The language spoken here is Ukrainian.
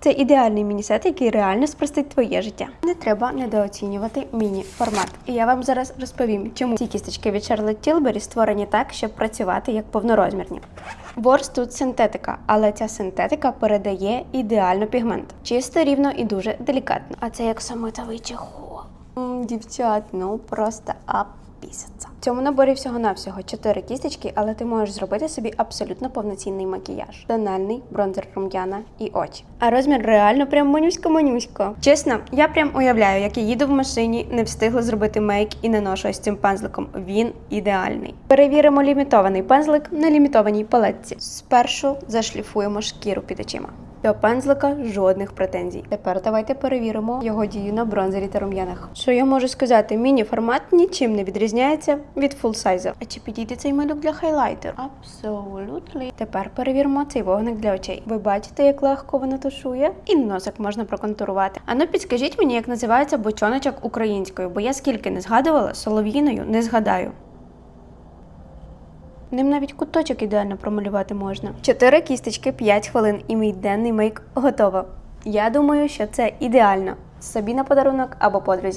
Це ідеальний міні-сет, який реально спростить твоє життя. Не треба недооцінювати міні-формат. І я вам зараз розповім, чому ці кісточки від Charlotte Tilbury створені так, щоб працювати як повнорозмірні. Ворс тут синтетика, але ця синтетика передає ідеально пігмент. Чисто, рівно і дуже делікатно. А це як самотовий чехол. Дівчат, ну просто апісяться. В цьому наборі всього-навсього 4 кісточки, але ти можеш зробити собі абсолютно повноцінний макіяж. Тональний, бронзер рум'яна і очі. А розмір реально прям манюсько-манюсько. Чесно, я прям уявляю, як я їду в машині, не встигла зробити мейк і не ношу ось цим пензликом. Він ідеальний. Перевіримо лімітований пензлик на лімітованій палетці. Спершу зашліфуємо шкіру під очима. До пензлика жодних претензій. Тепер давайте перевіримо його дію на бронзері та рум'янах. Що я можу сказати? Міні-формат нічим не відрізняється від фулсайзу. А чи підійде цей малюк для хайлайтеру? Абсолютно. Тепер перевіримо цей вогник для очей. Ви бачите, як легко воно тушує? І носик можна проконтурувати. А ну підскажіть мені, як називається бочоночок українською, бо я скільки не згадувала, солов'їною не згадаю. Ним навіть куточок ідеально промалювати можна. Чотири кісточки, 5 хвилин і мій денний мейк готово. Я думаю, що це ідеально. Собі на подарунок або подрузі.